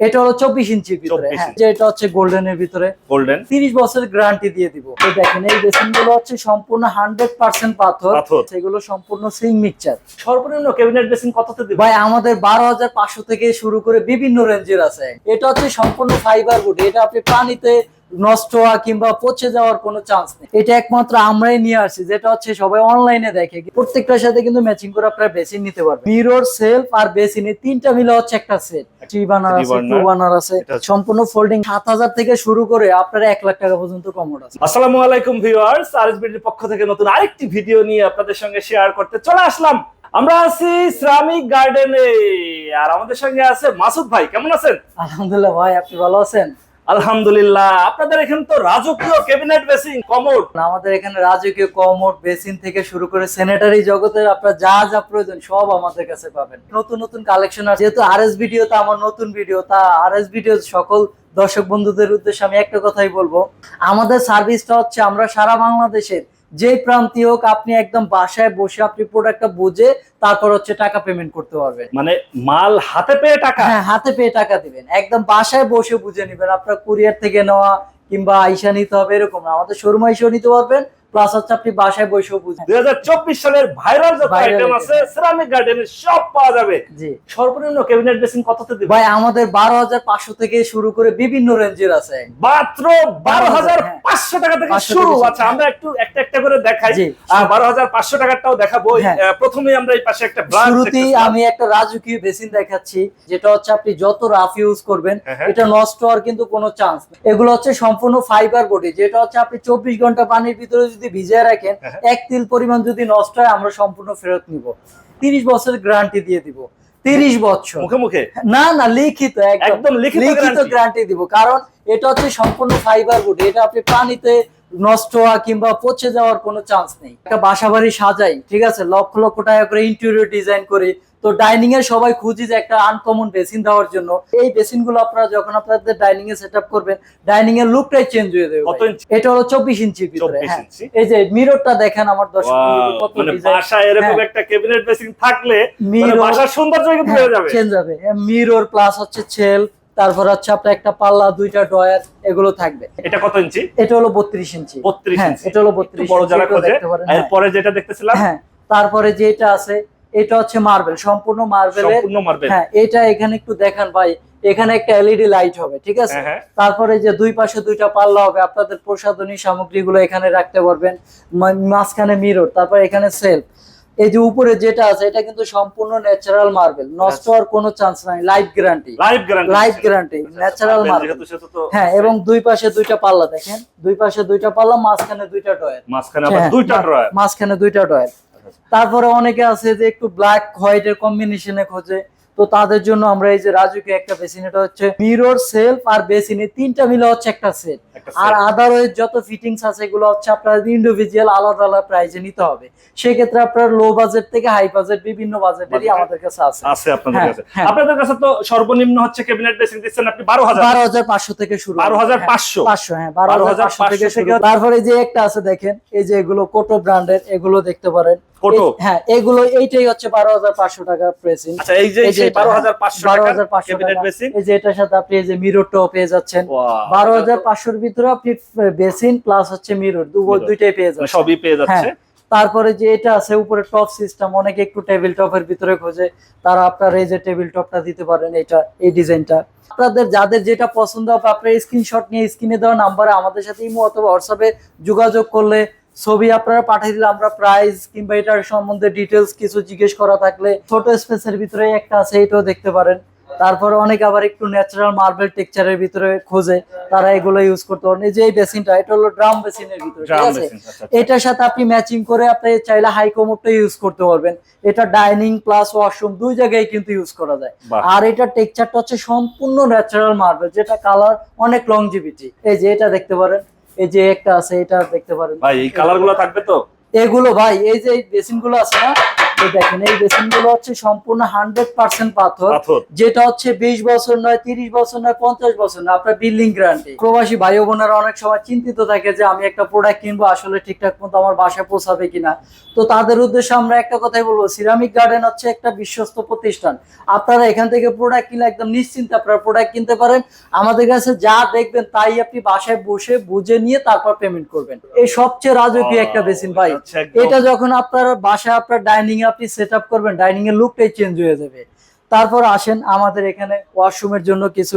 এটা হলো চব্বিশ ইঞ্চির ভিতরে 24 হ্যাঁ। যে এটা হচ্ছে গোল্ডেন এর ভিতরে। গোল্ডেন তিরিশ বছরের গ্যারান্টি দিয়ে দিব। দেখেন এই বেসিনগুলো হচ্ছে সম্পূর্ণ হান্ড্রেড পার্সেন্ট পাথর। সেগুলো সম্পূর্ণ সিং মিক্সচার সর্বনিম্ন ক্যাবিনেট বেসিন কততে দিবেন ভাই আমাদের বারো হাজার পাঁচশো থেকে শুরু করে বিভিন্ন রেঞ্জের আছে। এটা হচ্ছে সম্পূর্ণ ফাইবার গুড এটা আপনি পানিতে নষ্ট হওয়া কিংবা পচে যাওয়ার কোনো চান্স নেই। এটা একমাত্র আমরাই নিয়ে আসছি যেটা হচ্ছে সবাই অনলাইনে দেখে। প্রত্যেকটার সাথে কিন্তু ম্যাচিং করে আপনারা বেসিন নিতে পারবেন। মিরর সেলফ আর বেসিন এই তিনটা মিলে হচ্ছে একটা সেট থ্রি বানার আছে টু বানার আছে। সম্পূর্ণ ফোল্ডিং সাত হাজার থেকে শুরু করে আপনারা এক লাখ টাকা পর্যন্ত কমোড আছে। আসসালামু আলাইকুম ভিউয়ার্স আরএসবিডির পক্ষ থেকে নতুন আরেকটি ভিডিও নিয়ে আপনাদের সঙ্গে শেয়ার করতে চলে আসলাম। আমরা আছি শ্রামিক গার্ডেনে আর আমাদের সঙ্গে আছে মাসুদ ভাই কেমন আছেন? আলহামদুলিল্লাহ ভাই আপনি ভালো আছেন? আলহামদুলিল্লাহ। আপনাদের এখানে তো রাজকীয় ক্যাবিনেট বেসিন, কমোড। আমাদের এখানে রাজকীয় কমোড বেসিন থেকে শুরু করে স্যানিটারি জগতের আপনার যা যা প্রয়োজন সব আমাদের কাছে পাবেন। নতুন নতুন কালেকশন আছে যেহেতু আর এস ভিডিও তা আমার নতুন ভিডিও তা আর এস ভিডিও সকল দর্শক বন্ধুদের উদ্দেশ্যে আমি একটা কথাই বলব। আমাদের সার্ভিসটা হচ্ছে আমরা সারা বাংলাদেশের যে প্রান্তি হোক আপনি একদম বাসায় বসে আপনি প্রোডাক্টটা বুঝে তারপর হচ্ছে টাকা পেমেন্ট করতে পারবেন। মানে মাল হাতে পেয়ে টাকা? হ্যাঁ হাতে পেয়ে টাকা দিবেন। একদম বাসায় বসে বুঝে নেবেন। আপনার কুরিয়ার থেকে নেওয়া কিংবা আইসা নিতে হবে এরকম না। আমাদের শোরুম আইসাও নিতে পারবেন। প্লাস হচ্ছে আপনি বাসায় বসেও বুঝেন দুই সালের ভাইরাল যত আইটেম আছে। সিরামিক গার্ডেনের সব পাওয়া যাবে জি সর্বনিম্ন ক্যাবিনেট বেসিন কততে দিবেন ভাই আমাদের বারো হাজার পাঁচশো থেকে শুরু করে বিভিন্ন রেঞ্জের আছে মাত্র বারো হাজার। পাঁচশো টাকা থেকে শুরু আচ্ছা আমরা একটু একটা একটা করে দেখাই। আর বারো হাজার পাঁচশো টাকারটাও দেখাবো হ্যাঁ। আহ, প্রথমেই আমরা এই পাশে একটা শুরুতেই আমি একটা রাজকীয় বেসিন দেখাচ্ছি যেটা হচ্ছে আপনি যত রাফ ইউজ করবেন হ্যাঁ, হ্যাঁ। এটা নষ্ট হওয়ার কিন্তু কোনো চান্স এগুলো হচ্ছে সম্পূর্ণ ফাইবার বডি যেটা হচ্ছে আপনি চব্বিশ ঘণ্টা পানির ভিতরে যদি ভিজিয়ে রাখেন হ্যাঁ। এক তিল পরিমাণ যদি নষ্ট হয় আমরা সম্পূর্ণ ফেরত নিব। তিরিশ বছর গ্যারান্টি দিয়ে দিব। তিরিশ বছর। মুখে মুখে? না না লিখিত একদম। লিখিত গ্যারান্টি দিব। কারণ এটা হচ্ছে সম্পূর্ণ ফাইবার বুট এটা আপনি পানিতে নষ্ট হওয়া কিংবা পচে যাওয়ার কোনো চান্স নেই। একটা বাসা বাড়ি সাজাই ঠিক আছে? লক্ষ লক্ষ টাকা করে ইন্টেরিয়র ডিজাইন করি। তো ডাইনিং এ সবাই খুঁজি যে একটা আনকমন বেসিন দেওয়ার জন্য। এই বেসিনগুলো আপনারা যখন আপনাদের ডাইনিং এ সেট করবেন ডাইনিং এর লুকটাই চেঞ্জ হয়ে যাবে? এটা হলো চব্বিশ ইঞ্চির ভিতরে 24 হ্যাঁ। ইঞ্চি। এই যে মিররটা দেখেন আমার দর্শক মানে এরকম হ্যাঁ। একটা ক্যাবিনেট বেসিন থাকলে মানে Mirror- বাসার সৌন্দর্য কিন্তু যাবে। চেঞ্জ হবে। মিরর প্লাস হচ্ছে ছেল তারপর হচ্ছে আপনার একটা পাল্লা দুইটা ডয়ার এগুলো থাকবে। এটা কত ইঞ্চি? এটা হলো বত্রিশ ইঞ্চি। 32 হ্যাঁ ইঞ্চি। এটা হলো বত্রিশ বড় যারা খোঁজে এরপরে যেটা দেখতেছিলাম হ্যাঁ তারপরে যেটা আছে এটা হচ্ছে মার্বেল সম্পূর্ণ মার্বেলের হ্যাঁ এটা এখানে একটু দেখান ভাই এখানে একটা এলইডি লাইট হবে ঠিক আছে? হ্যাঁ, হ্যাঁ। তারপরে যে দুই পাশে দুইটা পাল্লা হবে আপনাদের প্রসাধনী সামগ্রীগুলো এখানে রাখতে পারবেন মাঝখানে মিরর তারপর এখানে সেলফ এই যে উপরে যেটা আছে এটা কিন্তু সম্পূর্ণ ন্যাচারাল মার্বেল নষ্ট হওয়ার কোনো চান্স নাই life guarantee live guarantee life guarantee natural marble যেহেতু সেটা তো হ্যাঁ এবং দুই পাশে দুইটা পাল্লা দেখেন। দুই পাশে দুইটা পাল্লা মাঝখানে দুইটা ডয়ার মাঝখানে আবার হ্যাঁ, দুইটা ড্রয়ার মাঝখানে দুইটা ডয়ার তারপরে অনেকে আছে যে একটু ব্ল্যাক হোয়াইটের কম্বিনেশনে খোঁজে। তো তাদের জন্য আমরা এই যে রাজুকে একটা বেসিন এটা হচ্ছে মিরর সেলফ আর বেসিন তিনটা মিলে হচ্ছে একটা সেট আর। আদারওয়াইজ যত ফিটিংস আছে এগুলো হচ্ছে আপনার ইন্ডিভিজুয়াল আলাদা আলাদা প্রাইজে নিতে হবে। সেক্ষেত্রে আপনার লো বাজেট থেকে হাই বাজেট বিভিন্ন বাজেটেরই আমাদের কাছে আছে। আছে আপনাদের হ্যাঁ, কাছে। হ্যাঁ। আপনাদের কাছে তো সর্বনিম্ন হচ্ছে ক্যাবিনেট বেসিন দিচ্ছেন আপনি বারো হাজার। বারো হাজার পাঁচশো থেকে শুরু বারো হাজার হ্যাঁ, পাঁচশো। পাঁচশো হ্যাঁ থেকে শুরু তারপরে যে একটা আছে দেখেন এই যে এগুলো কোটো ব্র্যান্ডের এগুলো দেখতে পারেন। এই- হ্যাঁ এগুলো এইটাই হচ্ছে টাকা প্রেসিং আচ্ছা এই যে টাকা ক্যাবিনেট বেসিন এই যে এটার সাথে আপনি এই যে মিররটাও পেয়ে যাচ্ছেন। হাজার পাঁচশোর ভিতরে আপনি বেসিন প্লাস হচ্ছে মিরর দুইটাই পেয়ে যাচ্ছেন। সবই পেয়ে যাচ্ছে। হ্যাঁ তারপরে যে এটা আছে উপরে টপ সিস্টেম অনেকে একটু টেবিল টপের ভিতরে খোঁজে তারা আপনার এই যে টেবিল টপটা দিতে পারেন এটা এই ডিজাইনটা আপনাদের যাদের যেটা পছন্দ হবে আপনার স্ক্রিনশট নিয়ে স্ক্রিনে দেওয়া নাম্বারে আমাদের সাথে ইমো অথবা হোয়াটসঅ্যাপে যোগাযোগ করলে ছবি আপনারা পাঠিয়ে দিলে আমরা প্রাইস কিংবা এটার সম্বন্ধে ডিটেলস কিছু জিজ্ঞেস করা থাকলে ছোট স্পেসের ভিতরে একটা আছে এটাও দেখতে পারেন। তারপরে অনেকে আবার একটু ন্যাচারাল মার্বেল টেক্সচারের ভিতরে খোঁজে তারা এগুলো ইউজ করতে পারেন। এই যে এই বেসিনটা এটা হলো ড্রাম বেসিনের ভিতরে ঠিক আছে? আচ্ছা, আচ্ছা। এটার সাথে আপনি ম্যাচিং করে আপনি চাইলে হাই কোমোডটা ইউজ করতে পারবেন। এটা ডাইনিং প্লাস ওয়াশরুম দুই জায়গায় কিন্তু ইউজ করা যায়। আর এটা টেক্সচারটা হচ্ছে সম্পূর্ণ ন্যাচারাল মার্বেল যেটা কালার অনেক লংজিভিটি এই যে এটা দেখতে পারেন। এই যে একটা আছে এটা দেখতে পারেন। ভাই এই কালারগুলো থাকবে তো? এগুলো ভাই এই যে বেসিনগুলো আছে না দেখেন এই বেসিনগুলো হচ্ছে সম্পূর্ণ হান্ড্রেড পার্সেন্ট পাথর। যেটা হচ্ছে বিশ বছর নয় তিরিশ বছর নয় পঞ্চাশ বছর নয় আপনার বিল্ডিং গ্যারান্টি। প্রবাসী ভাই বোনেরা অনেক সময় চিন্তিত থাকে যে আমি একটা প্রোডাক্ট কিনবো আসলে ঠিকঠাক মতো আমার বাসায় পৌঁছাবে কিনা। তো তাদের উদ্দেশ্যে আমরা একটা কথাই বলব সিরামিক গার্ডেন হচ্ছে একটা বিশ্বস্ত প্রতিষ্ঠান। আপনারা এখান থেকে প্রোডাক্ট কিনলে একদম নিশ্চিন্তে আপনারা প্রোডাক্ট কিনতে পারেন। আমাদের কাছে যা দেখবেন তাই আপনি বাসায় বসে বুঝে নিয়ে তারপর পেমেন্ট করবেন। এই সবচেয়ে রাজকীয় একটা বেসিন ভাই। এটা এটা যখন আপনার বাসায় আপনার ডাইনিং এ আপনি সেট আপ করবেন ডাইনিং এর লুকটাই চেঞ্জ হয়ে যাবে। তারপর আসেন আমাদের এখানে ওয়াশরুমের জন্য কিছু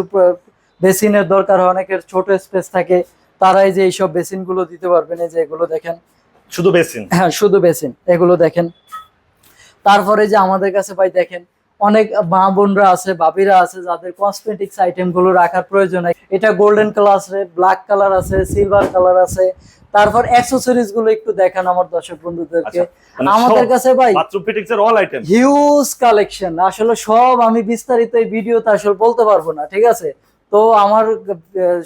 বেসিনের দরকার হয় অনেকের ছোট স্পেস থাকে তারা এই যে এইসব বেসিনগুলো দিতে পারবেন এই যে এগুলো দেখেন। শুধু বেসিন হ্যাঁ শুধু বেসিন এগুলো দেখেন। তারপরে যে আমাদের কাছে ভাই দেখেন অনেক মা বোনরা আছে বাবিরা আছে যাদের কসমেটিক্স আইটেমগুলো রাখার প্রয়োজন হয়। এটা গোল্ডেন কালার আছে ব্ল্যাক কালার আছে সিলভার কালার আছে তারপর অ্যাক্সেসরিজগুলো একটু দেখান আমার দর্শক বন্ধুদেরকে। আচ্ছা, মানে আমাদের কাছে ভাই অল আইটেম হিউজ কালেকশন আসলে সব আমি বিস্তারিত এই ভিডিওতে আসলে বলতে পারব না ঠিক আছে? তো আমার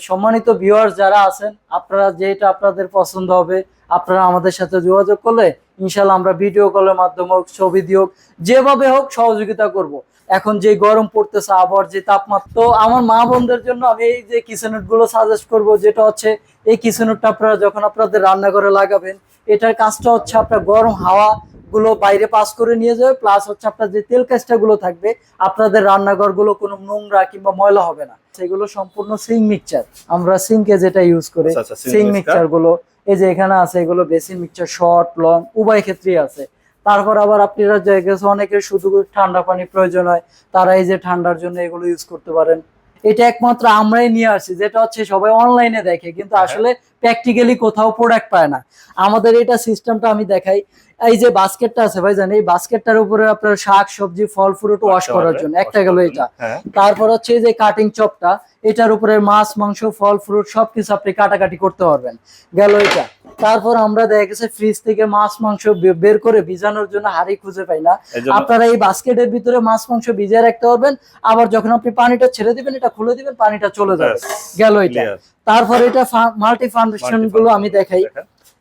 সম্মানিত ভিউয়ার্স যারা আছেন আপনারা যেটা আপনাদের পছন্দ হবে আপনারা আমাদের সাথে যোগাযোগ করলে ইনশাল্লাহ আমরা ভিডিও কলের মাধ্যমে হোক ছবি দিয়ে হোক যেভাবে হোক সহযোগিতা করব। এখন যে গরম পড়তেছে আবহাওয়ার যে তাপমাত্রা তো আমার মা বোনদের জন্য আমি এই যে কিচেনেটগুলো সাজেস্ট করব যেটা হচ্ছে এই কিচেনেটটা আপনারা যখন আপনাদের রান্নাঘরে লাগাবেন এটার কাজটা হচ্ছে আপনার গরম হাওয়া গুলো বাইরে পাস করে নিয়ে যাবে প্লাস হচ্ছে আপনার যে তেল কাজটা গুলো থাকবে আপনাদের রান্নাঘরগুলো কোনো নোংরা কিংবা ময়লা হবে না। সেগুলো সম্পূর্ণ সিং মিক্সচার আমরা সিঙ্কে যেটা ইউজ করি আচ্ছা, আচ্ছা, সিং। মিক্সচারগুলো এই যে এখানে আছে এগুলো বেসিন মিক্সচার শর্ট লং উভয় ক্ষেত্রেই আছে। তারপর আবার আপনারা জায়গায় অনেকের শুধু ঠান্ডা পানি প্রয়োজন হয় তারা এই যে ঠান্ডার জন্য এগুলো ইউজ করতে পারেন। এটা একমাত্র আমরাই নিয়ে আসি যেটা হচ্ছে সবাই অনলাইনে দেখে কিন্তু হ্যাঁ। আসলে প্র্যাকটিক্যালি কোথাও প্রোডাক্ট পায় না। আমাদের এটা সিস্টেমটা আমি দেখাই। এই যে বাস্কেটটা আছে ভাই জানেন এই বাস্কেটটার উপরে আপনার শাক সবজি ফল ফ্রুট ওয়াশ করার জন্য। একটা গেল এটা। হ্যাঁ। তারপর হচ্ছে এই যে কাটিং চপটা এটার উপরে মাছ মাংস ফল ফ্রুট সবকিছু আপনি কাটাকাটি করতে পারবেন। গেল এটা। তারপর আমরা দেখা গেছে ফ্রিজ থেকে মাছ মাংস বের করে ভিজানোর জন্য হাড়ি খুঁজে পাই না। আপনারা এই বাস্কেটের ভিতরে মাছ মাংস ভিজিয়ে রাখতে পারবেন। আবার যখন আপনি পানিটা ছেড়ে দিবেন এটা খুলে দিবেন পানিটা চলে যাবে। গেল এটা। তারপর এটা মাল্টি ফাউন্ডেশনগুলো আমি দেখাই।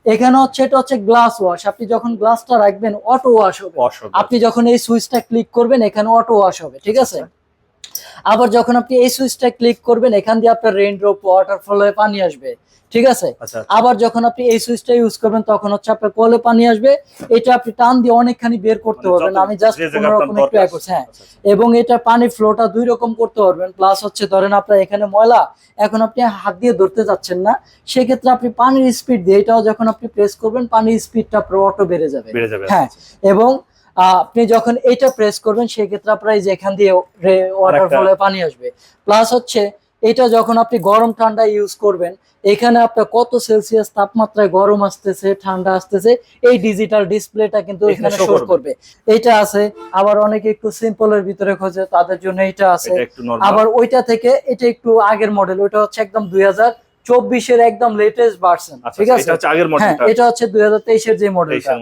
এখানে হচ্ছে এটা হচ্ছে গ্লাস ওয়াশ আপনি যখন গ্লাসটা রাখবেন অটো ওয়াশ হবে। আপনি যখন এই সুইচটা ক্লিক করবেন এখানে অটো ওয়াশ হবে ঠিক আছে? আবার যখন আপনি এই সুইচটা ক্লিক করবেন এখান দিয়ে আপনার রেইন ড্রপ ওয়াটার ফলে পানি আসবে। ঠিক আছে? আচ্ছা আবার যখন আপনি এই সুইচটা ইউজ করবেন তখন হচ্ছে আপনার কলে পানি আসবে। এটা আপনি টান দিয়ে অনেকখানি বের করতে মানে পারবেন। আমি জাস্ট যে কোন জায়গায় রকম একটু এক করছি হ্যাঁ। আচ্ছা, আচ্ছা। এবং এটা পানি ফ্লোটা দুই রকম করতে পারবেন। প্লাস হচ্ছে ধরেন আপনার এখানে ময়লা। এখন আপনি হাত দিয়ে ধরতে যাচ্ছেন না। সেক্ষেত্রে আপনি পানির স্পিড দিয়ে এটাও যখন আপনি প্রেস করবেন পানির স্পিডটা আপনার অটো বেড়ে যাবে। হ্যাঁ। এবং আপনি যখন এটা প্রেস করবেন সেক্ষেত্রে আপনার এই যে এখান দিয়ে ওয়াটার আরেকটা- ফলে পানি আসবে। প্লাস হচ্ছে এটা যখন আপনি গরম ঠান্ডা ইউজ করবেন এখানে আপনার কত সেলসিয়াস তাপমাত্রায় গরম আসতেছে ঠান্ডা আসতেছে এই ডিজিটাল ডিসপ্লেটা কিন্তু এখানে শো করবে। এটা আছে আবার অনেকে একটু সিম্পলের ভিতরে খোঁজে তাদের জন্য এটা আছে। আবার ওইটা থেকে এটা একটু আগের মডেল ওইটা হচ্ছে একদম দুই হাজার চব্বিশের একদম লেটেস্ট ভার্সন আচ্ছা ঠিক আছে? এটা হচ্ছে হ্যাঁ এটা হচ্ছে দুই হাজার তেইশের যে মডেলটা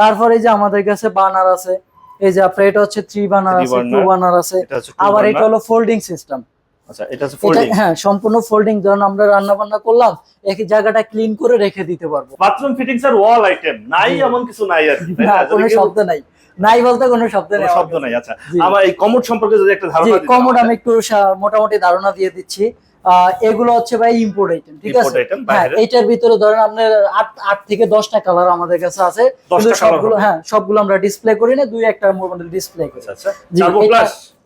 তারপরে যে আমাদের কাছে বানার আছে এই যে আপনার এটা হচ্ছে থ্রি বানার আছে টু বানার আছে। আবার এটা হলো ফোল্ডিং সিস্টেম আচ্ছা ফোল্ডিং হ্যাঁ সম্পূর্ণ ফোল্ডিং ধরুন আমরা রান্না বান্না করলাম জায়গাটা ক্লিন করে রেখে দিতে পারব। বাথরুম ফিটিংস এর ওয়াল আইটেম নাই এমন কিছু নাই আর? কোনো শব্দ নাই। নাই বলতে কোনো শব্দ কোনো নেই শব্দ নাই আচ্ছা। আমার এই কমোড সম্পর্কে যদি একটা ধারণা কমোড আমি একটু মোটামুটি ধারণা দিয়ে দিচ্ছি। এগুলো হচ্ছে ভাই ইম্পোর্ট আইটেম ঠিক আছে? হ্যাঁ এটার ভিতরে ধরেন আপনার আট আট থেকে দশটা কালার আমাদের কাছে আছে। কিন্তু সবগুলো হ্যাঁ সবগুলো আমরা ডিসপ্লে করি না দুই একটা ডিসপ্লে করি। আচ্ছা আচ্ছা।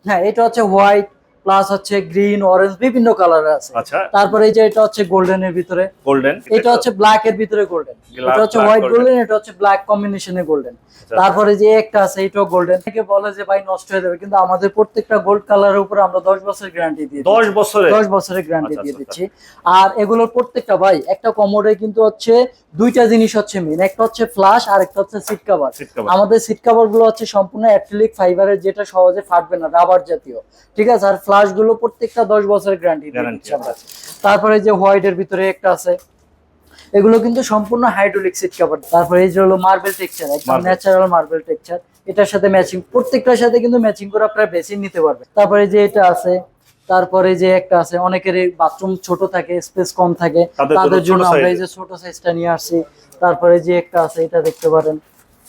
হ্যাঁ এটা হচ্ছে হোয়াইট প্লাস হচ্ছে গ্রিন অরেঞ্জ বিভিন্ন কালার আছে। আচ্ছা। তারপরে এই যে এটা হচ্ছে গোল্ডেন এর ভিতরে। গোল্ডেন এটা হচ্ছে ব্ল্যাক এর ভিতরে গোল্ডেন এটা হচ্ছে হোয়াইট গোল্ডেন এটা হচ্ছে ব্ল্যাক কম্বিনেশনে গোল্ডেন তারপরে যে একটা আছে এটাও গোল্ডেন থেকে বলে যে ভাই নষ্ট হয়ে যাবে। কিন্তু আমাদের প্রত্যেকটা গোল্ড কালারের উপর আমরা দশ বছর গ্যারান্টি দিয়ে দিই। 10 বছরে দশ বছরের গ্যারান্টি আচ্ছা, দিয়ে আচ্ছা, দিচ্ছি। আর এগুলোর প্রত্যেকটা ভাই একটা কমোডে কিন্তু হচ্ছে দুইটা জিনিস হচ্ছে মেন একটা হচ্ছে ফ্লাশ আর একটা হচ্ছে সিট কভার সিট কভার আমাদের সিট কভারগুলো হচ্ছে সম্পূর্ণ অ্যাক্রিলিক ফাইবারের যেটা সহজে ফাটবে না রাবার জাতীয়। ঠিক আছে? আর ফ্লাশ গুলো প্রত্যেকটা দশ বছরের গ্যারান্টি তারপরে যে হোয়াইট এর ভিতরে একটা আছে এগুলো কিন্তু সম্পূর্ণ হাইড্রোলিক সিট কভার তারপরে এই যে হলো মার্বেল টেক্সচার একদম ন্যাচারাল মার্বেল টেক্সচার এটার সাথে ম্যাচিং প্রত্যেকটার সাথে কিন্তু ম্যাচিং করে আপনারা বেসিন নিতে পারবেন। তারপরে যে এটা আছে তারপরে যে একটা আছে অনেকের বাথরুম ছোট থাকে স্পেস কম থাকে। তাদের জন্য আমরা এই যে ছোট সাইজটা নিয়ে আসছি। তারপরে যে একটা আছে এটা দেখতে পারেন।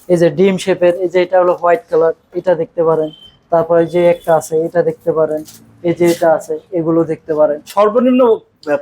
এই যে ডিম শেপের এই যে এটা হলো হোয়াইট কালার এটা দেখতে পারেন। তারপরে যে একটা আছে এটা দেখতে পারেন। এই যে এটা আছে এগুলো দেখতে পারেন। সর্বনিম্ন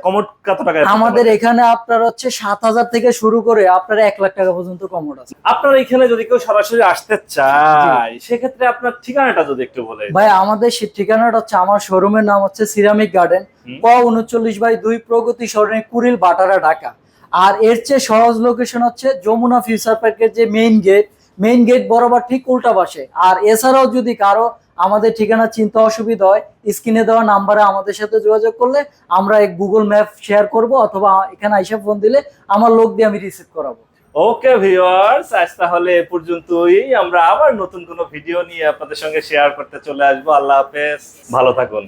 কমোড কত টাকা আমাদের এখানে আপনার হচ্ছে সাত হাজার থেকে শুরু করে আপনার এক লাখ টাকা পর্যন্ত কমোড আছে। আপনার এখানে যদি কেউ সরাসরি আসতে চায় সেক্ষেত্রে আপনার ঠিকানাটা যদি একটু বলে ভাই আমাদের ঠিকানাটা হচ্ছে আমার শোরুমের নাম হচ্ছে সিরামিক গার্ডেন ক উনচল্লিশ বাই দুই প্রগতি সরণি কুড়িল বাটারা ঢাকা। আর এর চেয়ে সহজ লোকেশন হচ্ছে যমুনা ফিউচার পার্কের যে মেইন গেট মেইন গেট বরাবর ঠিক উল্টা পাশে। আর এছাড়াও যদি কারও আমাদের ঠিকানা চিন্তা অসুবিধা হয়, স্ক্রিনে দেওয়া নাম্বারে আমাদের সাথে যোগাযোগ করলে আমরা গুগল ম্যাপ শেয়ার করব অথবা এখানে আইসা ফোন দিলে আমার লোক দিয়ে আমি রিসিভ করাবো। ওকে ভিউয়ার্স আজ তাহলে এ পর্যন্তই। আমরা আবার নতুন কোনো ভিডিও নিয়ে আপনাদের সঙ্গে শেয়ার করতে চলে আসব। আল্লাহ হাফেজ। ভালো থাকুন।